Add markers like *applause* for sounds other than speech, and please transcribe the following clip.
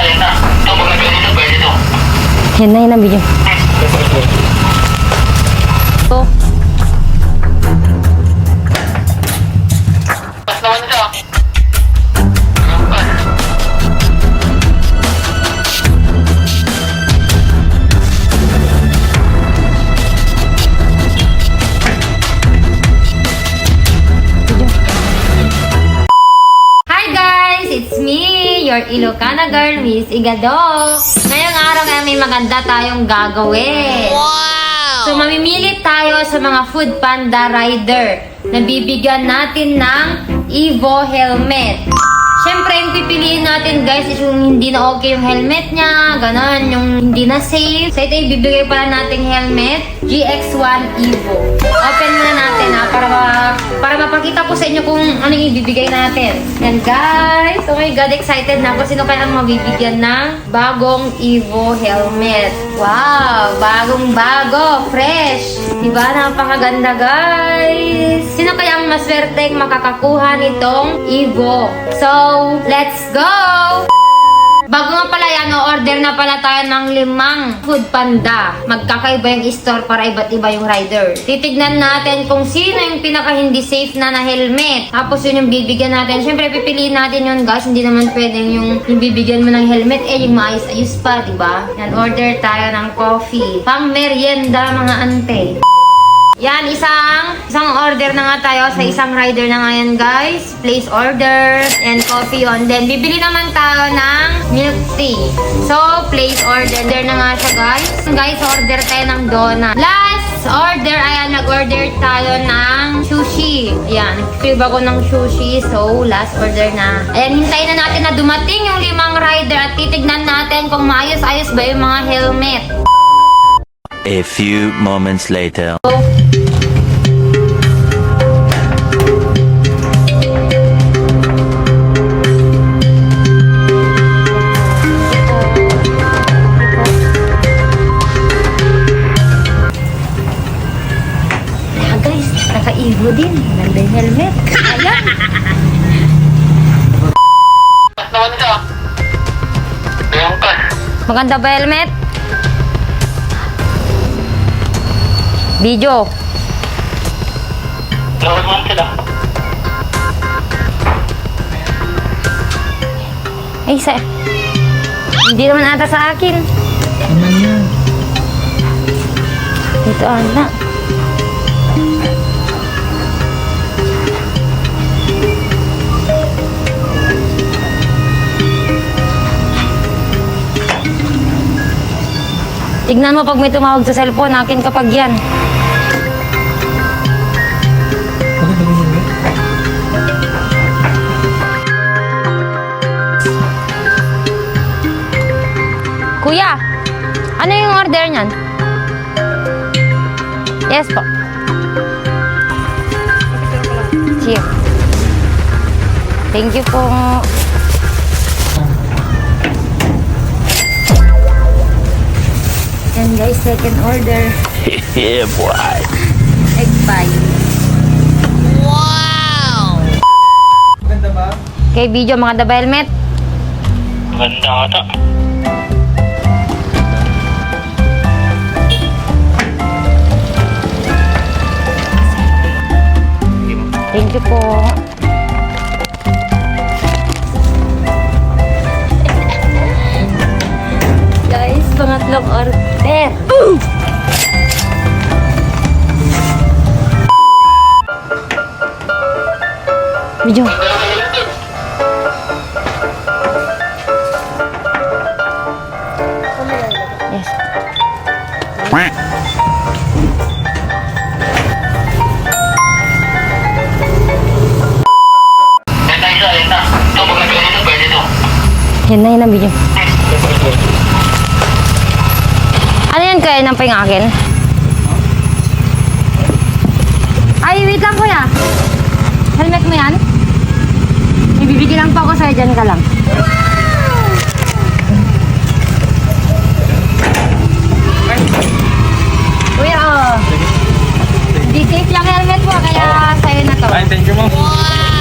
yan na. Ito, your Ilocana girl, Miss Igado. Ngayong araw nga may maganda tayong gagawin. Wow! So mamimili tayo sa mga food panda rider na bibigyan natin ng Evo helmet. Siyempre, yung pipiliin natin guys is yung hindi na okay yung helmet niya, ganon, yung hindi na safe. So ito ibibigay pala nating helmet, GX1 Evo. Open ma- para mapakita ko sa inyo kung ano yung ibibigay natin. Yan guys, oh my god, excited na ako. Sino kaya ang mabibigyan ng bagong Evo helmet? Wow, bagong bago, fresh. Diba, napakaganda guys. Sino kaya ang maswerteng makakakuha nitong Evo? So, let's go! Bago nga pala yan, order na pala tayo ng limang food panda. Magkakaiba yung store para iba't iba yung rider. Titignan natin kung sino yung pinaka hindi safe na na helmet. Tapos yun yung bibigyan natin. Siyempre, pipiliin natin yun guys. Hindi naman pwedeng yung, yung bibigyan mo ng helmet, eh yung maayos-ayos pa, di ba? Yan, order tayo ng coffee. Pang merienda mga ante. Yan, isang isang order na nga tayo sa isang rider na ngayon, guys. Place order and coffee on. Then, bibili naman tayo ng milk tea. So, place order Order na nga siya, guys. Guys, order tayo ng donut. Last order, ayan, nag-order tayo ng sushi. Ayan, nag-crib ako ng sushi. So, last order na. Ayan, hintayin na natin na dumating yung limang rider at titignan natin kung maayos-ayos ba yung mga helmet. A few moments later. Kaya helmet. Ayan. Maganda ba helmet? Video. Lawal mo sila. Ay, sa... Hindi naman ata sa akin. Naman yan. Dito ata. Tignan mo pag may tumawag sa cellphone, akin kapag yan. Kuya, ano yung order niyan? Yes po. Cheers. Thank you po. Guys, second order. *laughs* yeah, boy. Egg pie. Maganda ba? Okay, video mga daba helmet. Ganda ata. Thank you po. *laughs* Guys, pangatlong order. Yes. Pag nagpwede ito, pwede ito. Yan na, yan na video. Yan kaya ng pingakin? Ay, wait lang kuya. Helmet mo yan? Ibibigyan lang po ako sa'yo, dyan ka lang. Kuya, oh. Di safe yung helmet mo, kaya sa'yo na to. Ay, thank you, ma'am. Ano